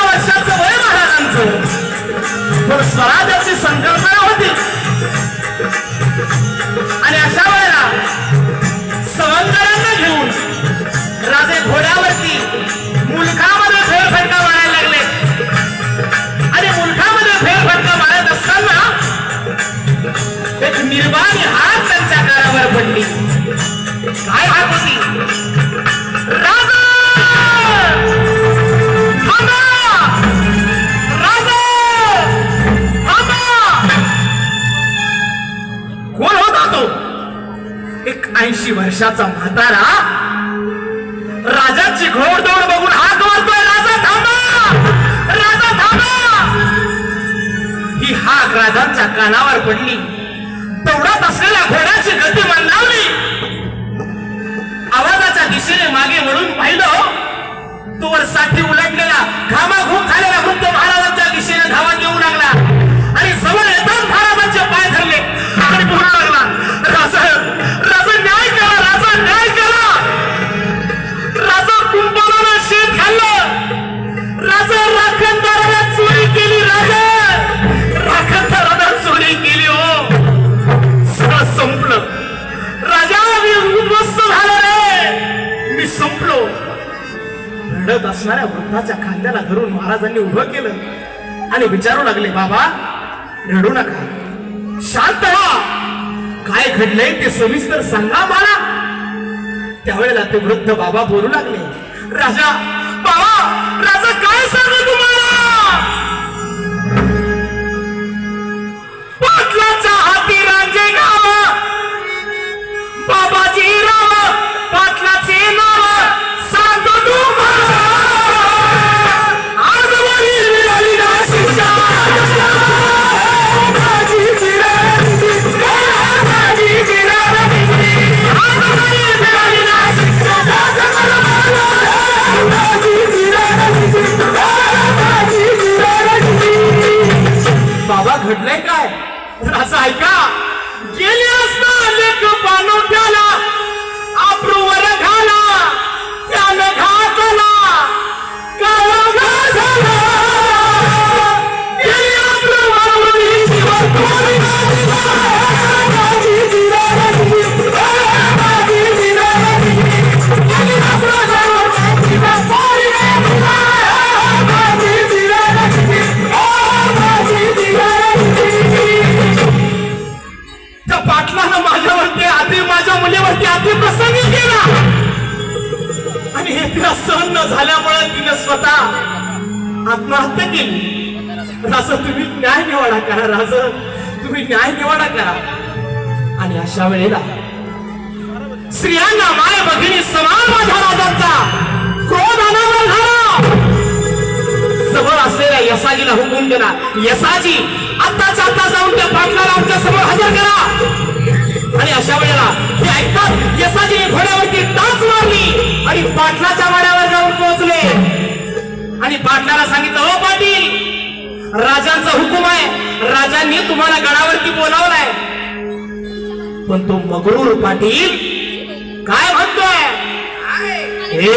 वर्षाचं वय महाराजांचं. पण स्वराज्याची होती. आणि घेऊन राजे घोड्यावरती मुलखामध्ये फेरफटका मारायला लागले. आणि मुलखामध्ये फेरफटका मारत असताना एक निर्वाणी हात त्यांच्या कानावर पडली काय हात होती राजा! थांबा! राजा! थांबा! कोण होता तो? एक ऐंशी वर्षाचा म्हातारा. राजाची घोडदौड बघून हात मारतोय. राजा थांबा! राजा थांबा! ही हाक राजांच्या कानावर पडली. दौडात असलेल्या घोड्याची गती मंदावली. आवाजाच्या दिशेने मागे वळून पाहिलं तोवर साठी उलटलेला घामाघूम रडत असणाऱ्या वृद्धाच्या खांद्याला धरून महाराजांनी उभं केलं आणि विचारू लागले बाबा रडू नका. शांत व्हा. काय घडलंय ते सविस्तर सांगा मला. त्यावेळेला ते वृद्ध बाबा बोलू लागले राजा बाबा राजा काय सांगू तुम्हाला न झाल्यामुळे तिने स्वतः आत्महत्या केली. असं तुम्ही न्याय निवाडा करा राज. तुम्ही न्याय निवाडा करा. आणि अशा वेळेला स्त्रियांना माय भगिनी समान माझ्या राजांचा क्रोध अनावर झाला. जवळ असलेल्या यसाजीला हुकूम दिला यसाजी आत्ताच्या आता जाऊन त्या पाटलाला आमच्यासमोर हजर करा. आणि अशा वेळेला हे ऐकतात यसाजीने घोड्यावरती टाच मारली आणि पाटलाच्या वाड्यावर जाऊन पोहोचले. आणि पाटलाला सांगितलं हो पाटील राजांचा हुकुम आहे. राजांनी तुम्हाला गडावरती बोलावलाय. पण तो मगरूर पाटील काय म्हणतोय? हे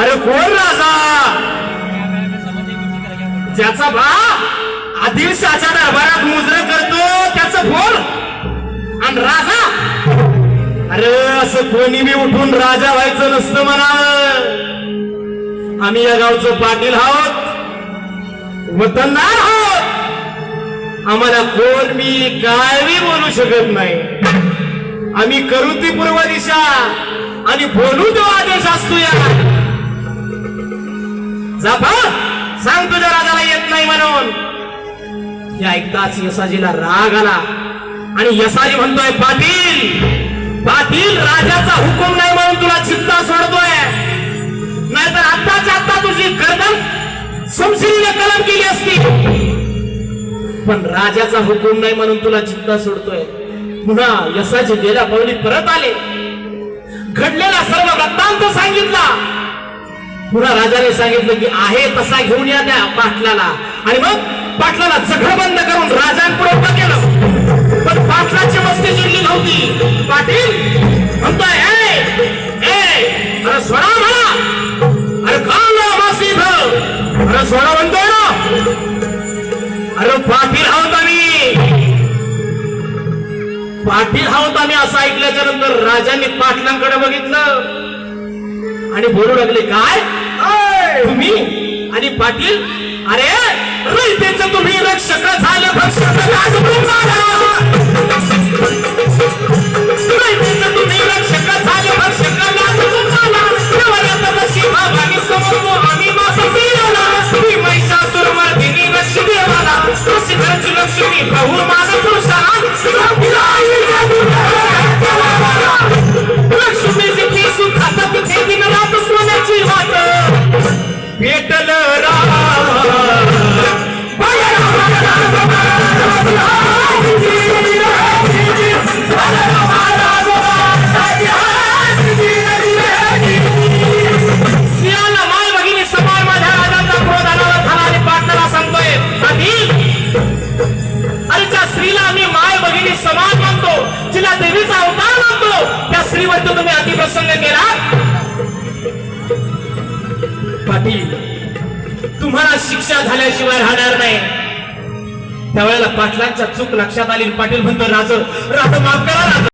अरे कोण राजा? ज्याचा बा आदिलशाच्या दरबारात मुजर करतो त्याचं फोन आणि राजा? अरे असं कोणी बी उठून राजा व्हायचं नसतं म्हणा. आम्ही या गावचं पाटील आहोत. वतनदार आहोत. आम्हाला कोण मी काय बी बोलू शकत नाही. आम्ही करू ती पूर्व दिशा आणि बोलू तो आदेश असतो या. जा सांग तुझ्या राजाला येत नाही म्हणून. हे ऐकताच यसाजीला राग आला. आणि यसाजी म्हणतोय पाटील पाटील राजाचा हुकुम नाही म्हणून तुला चित्ता सोडतोय. नाहीतर आत्ताच्या आत्ता तुझी गर्दन समशिरीने कलम केली असती. पण राजाचा हुकूम नाही म्हणून तुला चित्ता सोडतोय. पुन्हा यशाचे गेल्या पावली परत आले. घडलेला सर्व वृत्तांत सांगितला. पुन्हा राजाने सांगितलं की आहे तसा घेऊन या त्या पाटलाला. आणि मग पाटलाला जखड बंद करून अरे पाटील आहोत आम्ही. पाटील आहोत आम्ही असं ऐकल्याच्या नंतर राजांनी पाटलांकडे बघितलं. आणि बोलू लागले काय? तुम्ही आणि पाटील? अरे रयतेच तुम्ही रक्षक झाले भक्षक जिला देवीचा अवतार मानतो. त्या स्त्रीवरती तुम्ही अतिप्रसंग केला. पाटील तुम्हाला शिक्षा झाल्याशिवाय राहणार नाही. त्यावेळेला पाटलांच्या चूक लक्षात आली पाटील म्हणतो राज राज माफ करा राज